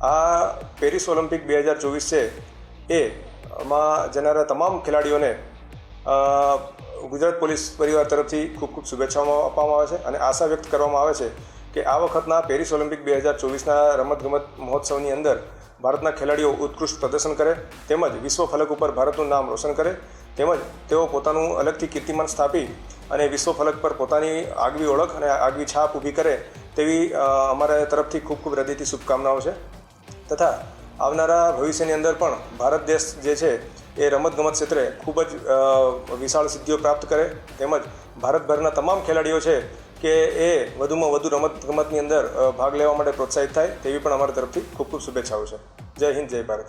Paris Olympic બે હજાર ચોવીસ છે એ માં જનારા તમામ ખેલાડીઓને ગુજરાત પોલીસ પરિવાર તરફથી ખૂબ ખૂબ શુભેચ્છાઓ આપવામાં આવે છે અને આશા વ્યક્ત કરવામાં આવે છે કે આ વખતના પેરિસ ઓલિમ્પિક બે હજાર ચોવીસના રમતગમત મહોત્સવની અંદર ભારતના ખેલાડીઓ ઉત્કૃષ્ટ પ્રદર્શન કરે, તેમજ વિશ્વ ફલક ઉપર ભારતનું નામ રોશન કરે, તેમજ તેઓ પોતાનું અલગથી કીર્તિમાન સ્થાપી અને વિશ્વ ફલક પર પોતાની આગવી ઓળખ અને આગવી છાપ ઊભી કરે તેવી અમારા તરફથી ખૂબ ખૂબ હૃદયથી શુભકામનાઓ છે. તથા આવનારા ભવિષ્યની અંદર પણ ભારત દેશ જે છે એ રમતગમત ક્ષેત્રે ખૂબ જ વિશાળ સિદ્ધિઓ પ્રાપ્ત કરે. તેમજ ભારતભરના તમામ ખેલાડીઓ છે કે એ વધુમાં વધુ રમતગમતની અંદર ભાગ લેવા માટે પ્રોત્સાહિત થાય તેવી પણ અમારા તરફથી ખૂબ ખૂબ શુભેચ્છાઓ છે. જય હિન્દ, જય ભારત.